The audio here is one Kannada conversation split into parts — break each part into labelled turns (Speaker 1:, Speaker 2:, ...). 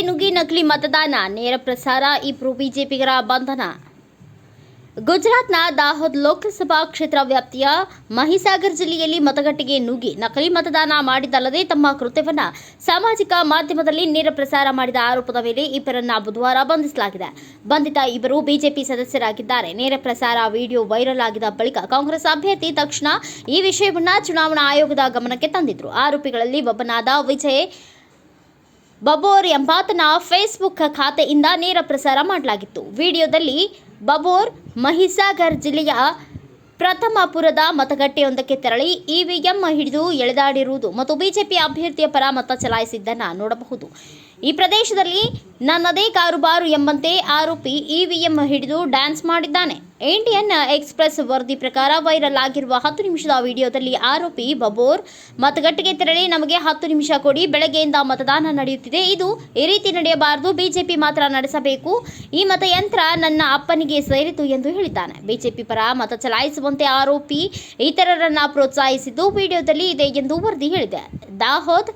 Speaker 1: ನಕಲಿ ಮತದಾನ. ನೇರ ಪ್ರಸಾರ ಇಬ್ಬರು ಬಿಜೆಪಿಗರ ಬಂಧನ. ಗುಜರಾತ್ನ ದಾಹೋದ್ ಲೋಕಸಭಾ ಕ್ಷೇತ್ರ ವ್ಯಾಪ್ತಿಯ ಮಹಿಸಾಗರ್ ಜಿಲ್ಲೆಯಲ್ಲಿ ಮತಗಟ್ಟೆಗೆ ನುಗ್ಗಿ ನಕಲಿ ಮತದಾನ ಮಾಡಿದಲ್ಲದೆ ತಮ್ಮ ಕೃತ್ಯವನ್ನ ಸಾಮಾಜಿಕ ಮಾಧ್ಯಮದಲ್ಲಿ ನೇರ ಪ್ರಸಾರ ಮಾಡಿದ ಆರೋಪದ ಮೇಲೆ ಇಬ್ಬರನ್ನ ಬುಧವಾರ ಬಂಧಿಸಲಾಗಿದೆ. ಬಂಧಿತ ಇಬ್ಬರು ಬಿಜೆಪಿ ಸದಸ್ಯರಾಗಿದ್ದಾರೆ. ನೇರ ಪ್ರಸಾರ ವಿಡಿಯೋ ವೈರಲ್ ಆಗಿದ ಬಳಿಕ ಕಾಂಗ್ರೆಸ್ ಅಭ್ಯರ್ಥಿ ತಕ್ಷಣ ಈ ವಿಷಯವನ್ನ ಚುನಾವಣಾ ಆಯೋಗದ ಗಮನಕ್ಕೆ ತಂದಿದ್ರು. ಆರೋಪಿಗಳಲ್ಲಿ ಒಬ್ಬನಾದ ವಿಜಯ್ ಬಬೋರ್ ಎಂಬಾತನ ಫೇಸ್ಬುಕ್ ಖಾತೆಯಿಂದ ನೇರ ಪ್ರಸಾರ ಮಾಡಲಾಗಿತ್ತು. ವಿಡಿಯೋದಲ್ಲಿ ಬಬೋರ್ ಮಹಿಸಾಗರ್ ಜಿಲ್ಲೆಯ ಪ್ರಥಮಪುರದ ಮತಗಟ್ಟೆಯೊಂದಕ್ಕೆ ತೆರಳಿ ಇವಿಎಂ ಹಿಡಿದು ಎಳೆದಾಡಿರುವುದು ಮತ್ತು ಬಿಜೆಪಿ ಅಭ್ಯರ್ಥಿಯ ಪರ ಮತ ಚಲಾಯಿಸಿದ್ದನ್ನು ನೋಡಬಹುದು. ಈ ಪ್ರದೇಶದಲ್ಲಿ ನನ್ನದೇ ಕಾರುಬಾರು ಎಂಬಂತೆ ಆರೋಪಿ ಇವಿಎಂ ಹಿಡಿದು ಡ್ಯಾನ್ಸ್ ಮಾಡಿದ್ದಾನೆ. ಇಂಡಿಯನ್ ಎಕ್ಸ್ಪ್ರೆಸ್ ವರದಿ ಪ್ರಕಾರ ವೈರಲ್ ಆಗಿರುವ ಹತ್ತು ನಿಮಿಷದ ವಿಡಿಯೋದಲ್ಲಿ ಆರೋಪಿ ಬಬೋರ್. ಮತಗಟ್ಟೆಗೆ ತೆರಳಿ ನಮಗೆ ಹತ್ತು ನಿಮಿಷ ಕೊಡಿ, ಬೆಳಗ್ಗೆಯಿಂದ ಮತದಾನ ನಡೆಯುತ್ತಿದೆ. ಇದು ಈ ರೀತಿ ನಡೆಯಬಾರದು. ಬಿಜೆಪಿ ಮಾತ್ರ ನಡೆಸಬೇಕು. ಈ ಮತಯಂತ್ರ ನನ್ನ ಅಪ್ಪನಿಗೆ ಸೇರಿತು ಎಂದು ಹೇಳಿದ್ದಾನೆ. ಬಿಜೆಪಿ ಪರ ಮತ ಚಲಾಯಿಸುವಂತೆ ಆರೋಪಿ ಇತರರನ್ನ ಪ್ರೋತ್ಸಾಹಿಸಿದ್ದು ವಿಡಿಯೋದಲ್ಲಿ ಇದೆ ಎಂದು ವರದಿ ಹೇಳಿದೆ. ದಾಹೋದ್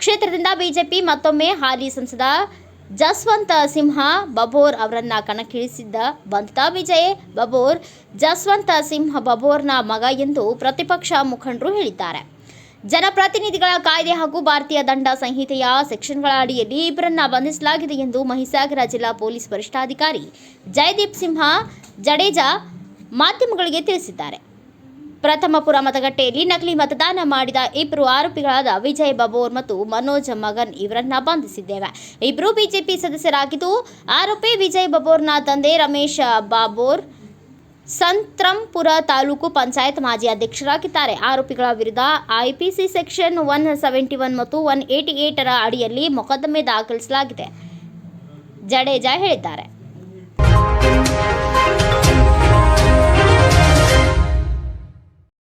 Speaker 1: ಕ್ಷೇತ್ರದಿಂದ ಬಿಜೆಪಿ ಮತ್ತೊಮ್ಮೆ ಹಾಲಿ ಸಂಸದ ಜಸ್ವಂತ ಸಿಂಹ ಬಬೋರ್ ಅವರನ್ನ ಕಣಕ್ಕಿಳಿಸಿದ್ದ ಬಂತಾ ವಿಜಯ್ ಬಬೋರ್, ಜಸ್ವಂತ ಸಿಂಹ ಬಬೋರ್ನ ಮಗ ಎಂದು ಪ್ರತಿಪಕ್ಷ ಮುಖಂಡರು ಹೇಳಿದ್ದಾರೆ. ಜನಪ್ರತಿನಿಧಿಗಳ ಕಾಯ್ದೆ ಹಾಗೂ ಭಾರತೀಯ ದಂಡ ಸಂಹಿತೆಯ ಸೆಕ್ಷನ್ಗಳ ಅಡಿಯಲ್ಲಿ ಇಬ್ಬರನ್ನ ಬಂಧಿಸಲಾಗಿದೆ ಎಂದು ಮಹಿಸಾಗರ ಜಿಲ್ಲಾ ಪೊಲೀಸ್ ವರಿಷ್ಠಾಧಿಕಾರಿ ಜಯದೀಪ್ ಸಿಂಹ, ಜಡೇಜಾ ಮಾಧ್ಯಮಗಳಿಗೆ ತಿಳಿಸಿದ್ದಾರೆ. ಪ್ರಥಮಪುರ ಮತಗಟ್ಟೆಯಲ್ಲಿ ನಕಲಿ ಮತದಾನ ಮಾಡಿದ ಇಬ್ಬರು ಆರೋಪಿಗಳಾದ ವಿಜಯ್ ಬಬೋರ್ ಮತ್ತು ಮನೋಜ್ ಮಗನ್ ಇವರನ್ನ ಬಂಧಿಸಿದ್ದೇವೆ. ಇಬ್ಬರು ಬಿಜೆಪಿ ಸದಸ್ಯರಾಗಿದ್ದು, ಆರೋಪಿ ವಿಜಯ್ ಬಬೋರ್ನ ತಂದೆ ರಮೇಶ್ ಬಾಬೋರ್ ಸಂತ್ರಂಪುರ ತಾಲೂಕು ಪಂಚಾಯತ್ ಮಾಜಿ ಅಧ್ಯಕ್ಷರಾಗಿದ್ದಾರೆ. ಆರೋಪಿಗಳ ವಿರುದ್ಧ IPC section one seventy one ಮತ್ತು ಒನ್ ಏಯ್ಟಿ ಏಟರ ಅಡಿಯಲ್ಲಿ ಮೊಕದ್ದಮೆ ದಾಖಲಿಸಲಾಗಿದೆ. ಜಡೇಜಾ ಹೇಳಿದ್ದಾರೆ.